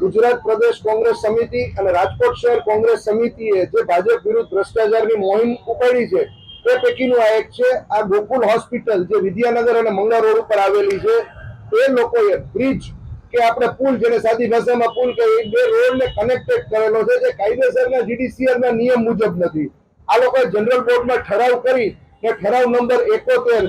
ગુજરાત પ્રદેશ કોંગ્રેસ સમિતિ અને રાજકોટ શહેર કોંગ્રેસ સમિતિએ જે ભાજપ વિરુદ્ધ ભ્રષ્ટાચારની મોહિમ ઉપાડી છે તે પૈકીનું આ એક છે. આ ગોકુલ હોસ્પિટલ જે વિદ્યાનગર અને મંગળા રોડ ઉપર આવેલી છે, એ લોકોએ બ્રિજ કે આપણે પુલ જેને સાદી ભાષામાં પુલ કે એ બે રોડને કનેક્ટેડ કરેલો છે, જે કાયદેસરના જીડીસીઆરના નિયમ મુજબ નથી. આ લોકોએ જનરલ બોર્ડમાં ઠરાવ કરી ને ઠરાવ નંબર એકોતેર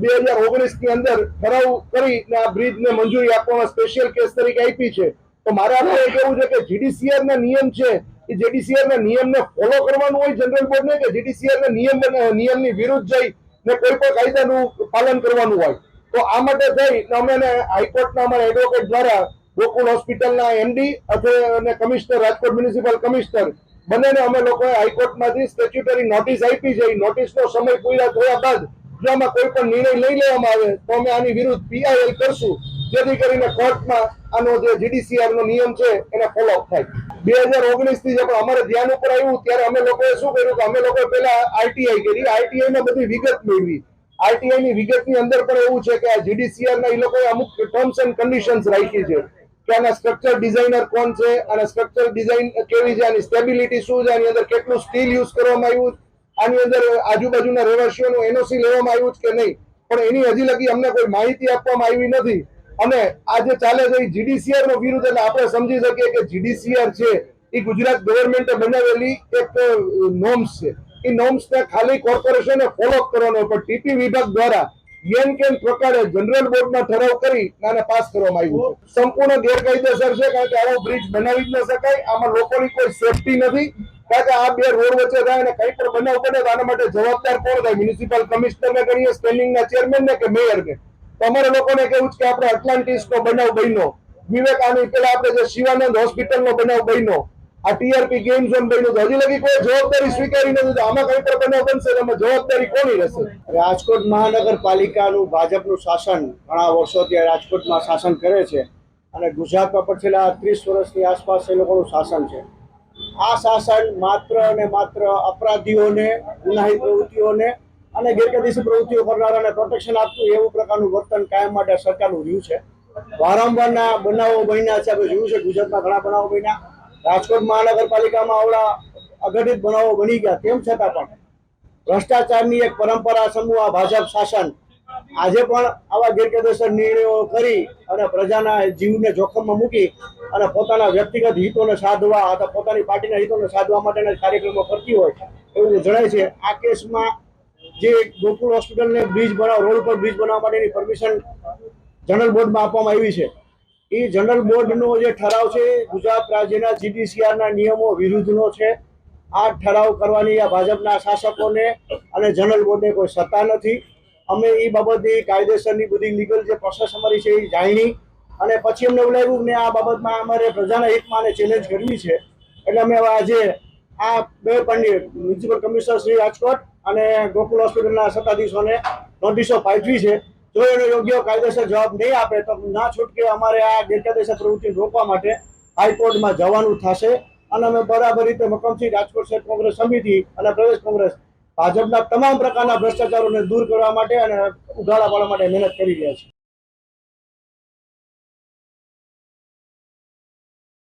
બે હજાર ઓગણીસની અંદર ઠરાવ કરી આ બ્રિજને મંજૂરી આપવામાં સ્પેશિયલ કેસ તરીકે આપી છે. તો મારે એ કહેવું છે કે જીડીસીઆર ના નિયમ છે, એ જીડીસીઆર ના નિયમને ફોલો કરવાનું હોય જનરલ બોર્ડને કે જીડીસીઆર ના નિયમ નિયમની વિરુદ્ધ જઈ ને કોઈ પણ કાયદાનું પાલન કરવાનું હોય. તો આ માટે થઈ ને અમે હાઈકોર્ટના અમારા એડવોકેટ દ્વારા ગોકુલ હોસ્પિટલના એમડી અને કમિશનર રાજકોટ મ્યુનિસિપલ કમિશનર બંનેને અમે લોકોએ હાઈકોર્ટમાંથી સ્ટેચ્યુટરી નોટિસ આપી છે. નોટિસનો સમય પૂરા થયા બાદ જો આમાં કોઈ પણ નિર્ણય લઈ લેવામાં આવે તો અમે આની વિરુદ્ધ પીઆઈએલ કરશું. જેથી કરીને કોર્ટમાં આનો જે જીડીસીઆર નો નિયમ છે એને ફોલો થાય. બે હજાર ઓગણીસથી પણ અમારે ધ્યાન ઉપર આવ્યું, ત્યારે અમે લોકોએ શું કર્યું કે અમે લોકોએ પેલા આરટીઆઈ કરી. આરટીઆઈ માં બધી વિગત મેળવી. આરટીઆઈ ની વિગતની અંદર પણ એવું છે કે આ જીડીસીઆર ના એ લોકોએ અમુક ટર્મ્સ એન્ડ કન્ડિશન્સ રાખી છે. કે આના સ્ટ્રક્ચર ડિઝાઇનર કોણ છે, આના સ્ટ્રક્ચર ડિઝાઇન કેવી છે, આની સ્ટેબિલિટી શું છે, આની અંદર કેટલું સ્ટીલ યુઝ કરવામાં આવ્યું આની અંદર આજુબાજુના રહેવાસીઓનું એનઓસી લેવામાં આવ્યું છે કે નહીં. પણ એની હજી લગી અમને કોઈ માહિતી આપવામાં આવી નથી. અને આ જે ચાલે છે એ જીડીસીઆર નો વિરુદ્ધ એટલે આપણે સમજી શકીએ કે જીડીસીઆર છે એ ગુજરાત ગવર્મેન્ટે બનાવેલી એક નોમ્સ છે. એ નોમ્સને ખાલી કોર્પોરેશને ફોલો કરવાનો પણ ટીપી વિભાગ દ્વારા યેન કેન પ્રકારે જનરલ બોર્ડમાં ઠરાવ કરી આને પાસ કરવામાં આવ્યું સંપૂર્ણ ગેરકાયદેસર છે કારણ કે આવો બ્રિજ બનાવી જ ન શકાય. આમાં લોકોની કોઈ સેફટી નથી. કારણ કે આ બે રોડ વચ્ચે થાય અને કઈ પણ બનાવ બને આના માટે જવાબદાર કોણ થાય? મ્યુનિસિપલ કમિશનર ને ગણીએ ચેરમેન ને કે મેયર ને તો અમારે લોકોને કેવું છે કે આપણે એટલાન્ટિસ નો બનાવ બન્યો. વિવેકાનંદ પેલા આપણે જે શિવાનંદ હોસ્પિટલ નો બનાવ બન્યો. આ ટીઆરપી ગેમ ઝોન બન્યું. હજી લગી કોઈ જવાબદારી સ્વીકારી નથી. આમાં કઈ પણ બનાવ બનશે એમાં જવાબદારી કોની રહેશે? રાજકોટ મહાનગરપાલિકાનું ભાજપનું શાસન ઘણા વર્ષોથી રાજકોટમાં શાસન કરે છે અને ગુજરાતમાં પણ છેલ્લા ત્રીસ વર્ષની આસપાસ એ લોકોનું શાસન છે. આ શાસન માત્ર અને માત્ર અપરાધીઓને, ગુનાહિત પ્રવૃત્તિઓને અને ગેરકાયદેસર પ્રવૃત્તિઓ કરનારાને પ્રોટેક્શન આપતું એવું પ્રકારનું વર્તન કાયમ માટે સરકારનું રહ્યું છે. વારંવારના બનાવો બન્યા છે. આપણે જોયું છે ગુજરાતમાં ઘણા બનાવો બન્યા. રાજકોટ મહાનગરપાલિકામાં આવડા અઘટિત બનાવો બની ગયા. તેમ છતાં પણ ભ્રષ્ટાચારની એક પરંપરા સમૂહ આ ભાજપ શાસન આજે પણ આવા ગેરકાયદેસર નિર્ણયો કરી અને પ્રજાના જીવને જોખમમાં મૂકી અને પોતાના વ્યક્તિગત હિતોને સાધવા અથવા પોતાની પાર્ટીના હિતોને સાધવા માટેના કાર્યક્રમો કરતી હોય એવું જણાય છે. આ કેસમાં જે ગોકુળ હોસ્પિટલને બ્રિજ બનાવ, રોડ પર બ્રિજ બનાવવા માટેની પરમિશન જનરલ બોર્ડમાં આપવામાં આવી છે. એ જનરલ બોર્ડનો જે ઠરાવ છે, ગુજરાત રાજ્યના જીડીસીઆરના નિયમો વિરુદ્ધનો છે. આ ઠરાવ કરવાની આ ભાજપના શાસકોને અને જનરલ બોર્ડને કોઈ સત્તા નથી. અમે એ બાબતની કાયદેસરની બધી લીગલ જે પ્રોસેસ અમારી છે એ જાણી અને પછી અમને એવું લાગ્યું કે આ બાબતમાં અમારે પ્રજાના હિતમાં ચેલેન્જ કરવી છે. એટલે અમે આજે આ બે પંડિત, મ્યુનિસિપલ કમિશનર શ્રી રાજકોટ અને ગોકુલ હોસ્પિટલના સત્તાધીશોને નોટિસો પાઠવી છે. જો એનો યોગ્ય કાયદેસર જવાબ નહીં આપે તો ના છૂટકે અમારે આ ગેરકાયદેસર પ્રવૃત્તિ રોકવા માટે હાઈકોર્ટમાં જવાનું થશે. અને અમે બરાબર રીતે મકમસિંહ રાજકોટ શહેર કોંગ્રેસ સમિતિ અને પ્રદેશ કોંગ્રેસ ભાજપના તમામ પ્રકારના ભ્રષ્ટાચારોને દૂર કરવા માટે અને ઉઘાડા પાડવા માટે મહેનત કરી રહ્યા છે